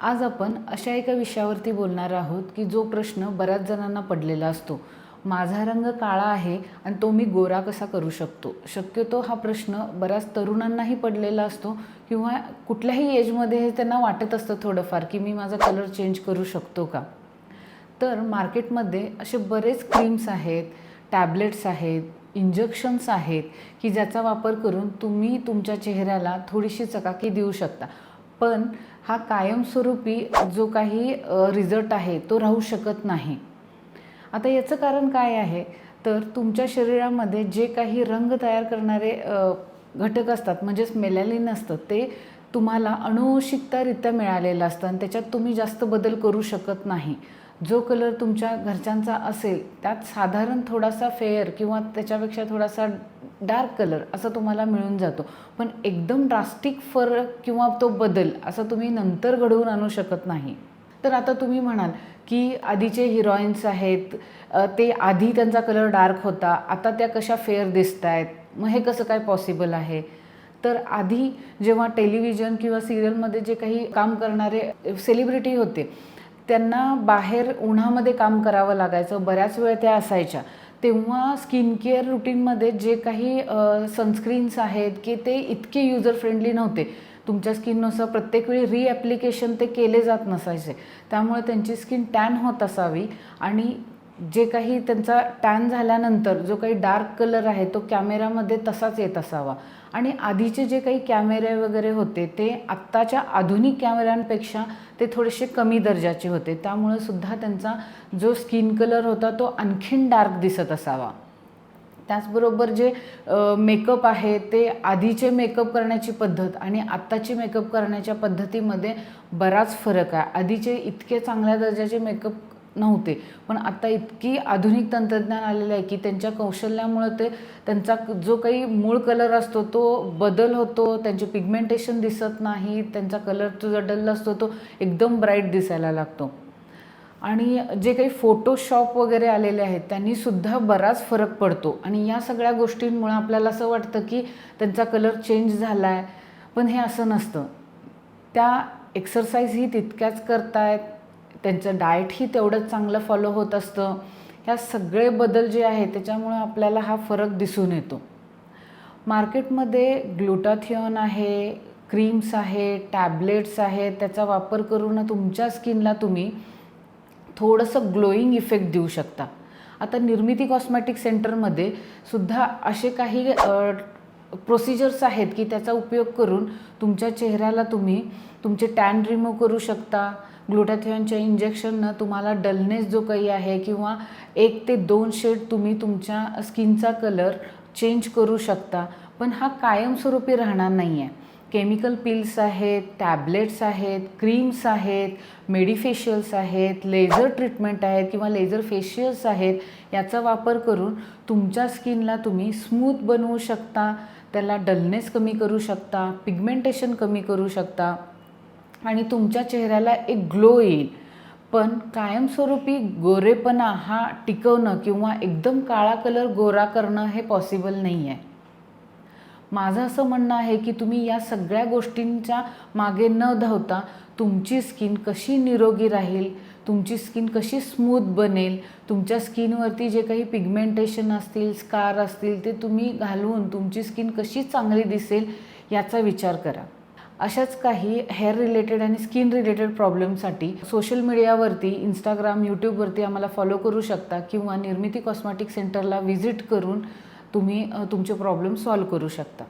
आज आपण अशा एका विषयावरती बोलणार आहोत की जो प्रश्न बऱ्याच जणांना पडलेला असतो. माझा रंग काळा आहे आणि तो मी गोरा कसा करू शकतो? शक्यतो हा प्रश्न बऱ्याच तरुणांनाही पडलेला असतो किंवा कुठल्याही एजमध्ये हे त्यांना वाटत असतं थोडंफार की मी माझा कलर चेंज करू शकतो का? तर मार्केटमध्ये असे बरेच क्रीम्स आहेत टॅबलेट्स आहेत इंजेक्शन्स आहेत की ज्याचा वापर करून तुम्ही तुमच्या चेहऱ्याला थोडीशी चकाकी देऊ शकता. पण हा कायमस्वरूपी जो काही रिझल्ट आहे तो राहू शकत नाही. आता याचं कारण काय आहे? तर तुमच्या शरीरामध्ये जे काही रंग तयार करणारे घटक असतात म्हणजेच मेलॅलिन असतं ते तुम्हाला अनुवंशिकतारित्या मिळालेलं असतं आणि त्याच्यात तुम्ही जास्त बदल करू शकत नाही. जो कलर तुमच्या घरच्यांचा असेल त्यात साधारण थोडासा फेअर किंवा त्याच्यापेक्षा थोडासा डार्क कलर असा तुम्हाला मिळून जातो. पण एकदम ड्रास्टिक फरक किंवा तो बदल असा तुम्ही नंतर घडवून आणू शकत नाही. तर आता तुम्ही म्हणाल की आधीचे हिरोईन्स आहेत ते आधी त्यांचा कलर डार्क होता आता त्या कशा फेअर दिसत आहेत मग हे कसं काय पॉसिबल आहे? तर आधी जेव्हा टेलिव्हिजन किंवा सिरियलमध्ये जे काही काम करणारे सेलिब्रिटी होते त्यांना बाहेर उन्हामध्ये काम करावं लागायचं बऱ्याच वेळ त्या असायच्या. तेव्हा स्किन केअर रुटीनमध्ये जे काही सनस्क्रीन्स आहेत की ते इतके युजर फ्रेंडली नव्हते. तुमच्या स्किननुसार प्रत्येक वेळी रिॲप्लिकेशन ते केले जात नसायचे. त्यामुळे त्यांची स्किन टॅन होत असावी आणि जे काही त्यांचा टॅन झाल्यानंतर जो काही डार्क कलर आहे तो कॅमेरामध्ये तसाच येत असावा. आणि आधीचे जे काही कॅमेरे वगैरे होते ते आत्ताच्या आधुनिक कॅमेऱ्यांपेक्षा ते थोडेसे कमी दर्जाचे होते. त्यामुळे सुद्धा त्यांचा जो स्किन कलर होता तो आणखीन डार्क दिसत असावा. त्याचबरोबर जे मेकअप आहे ते आधीचे मेकअप करण्याची पद्धत आणि आत्ताची मेकअप करण्याच्या पद्धतीमध्ये बराच फरक आहे. आधीचे इतके चांगल्या दर्जाचे मेकअप नव्हते. पण आता इतकी आधुनिक तंत्रज्ञान आलेलं आहे की त्यांच्या कौशल्यामुळं ते त्यांचा जो काही मूळ कलर असतो तो बदल होतो त्यांचे पिगमेंटेशन दिसत नाही त्यांचा कलर जो डल असतो तो एकदम ब्राईट दिसायला लागतो. आणि जे काही फोटोशॉप वगैरे आलेले आहेत त्यांनीसुद्धा बराच फरक पडतो. आणि या सगळ्या गोष्टींमुळे आपल्याला असं वाटतं की त्यांचा कलर चेंज झाला आहे पण हे असं नसतं. त्या एक्सरसाइजही तितक्याच करतायत त्यांचं डाएटही तेवढंच चांगलं फॉलो होत असतं. ह्या सगळे बदल जे आहेत त्याच्यामुळे आपल्याला हा फरक दिसून येतो. मार्केटमध्ये ग्लुटाथिऑन आहे क्रीम्स आहे टॅबलेट्स आहेत त्याचा वापर करून तुमच्या स्किनला तुम्ही थोडंसं ग्लोईंग इफेक्ट देऊ शकता. आता निर्मिती कॉस्मॅटिक सेंटरमध्ये सुद्धा असे काही प्रोसिजर्स आहेत की त्याचा उपयोग करून तुमच्या चेहऱ्याला तुम्ही तुमचे टॅन रिमूव्ह करू शकता. ग्लुटाथिऑनच्या इंजेक्शननं तुम्हाला डलनेस जो काही आहे किंवा एक ते दोन शेड तुम्ही तुमच्या स्किनचा कलर चेंज करू शकता. पण हा कायमस्वरूपी राहणार नाही आहे केमिकल पिल्स आहेत टॅबलेट्स आहेत क्रीम्स आहेत मेडिफेशियल्स आहेत लेझर ट्रीटमेंट आहेत किंवा लेझर फेशियल्स आहेत याचा वापर करून तुमच्या स्किनला तुम्ही स्मूथ बनवू शकता त्याला डलनेस कमी करू शकता पिगमेंटेशन कमी करू शकता आणि तुमच्या चेहऱ्याला एक ग्लो येईल. पण कायमस्वरूपी गोरेपणा हा टिकवणं किंवा एकदम काळा कलर गोरा करणं हे पॉसिबल नाही आहे माझं असं म्हणणं आहे की तुम्ही या सगळ्या गोष्टींच्या मागे न धावता तुमची स्किन कशी निरोगी राहील तुमची स्किन कशी स्मूथ बनेल तुमच्या स्किनवरती जे काही पिगमेंटेशन असतील स्कार असतील ते तुम्ही घालवून तुमची स्किन कशी चांगली दिसेल याचा विचार करा. अशाच काही हेअर रिलेटेड आणि स्किन रिलेटेड प्रॉब्लेमसाठी सोशल मीडियावरती इंस्टाग्राम यूट्यूबवरती आम्हाला फॉलो करू शकता किंवा निर्मिती कॉस्मॅटिक सेंटरला व्हिजिट करून तुम्ही तुमचे प्रॉब्लेम सॉल्व करू शकता.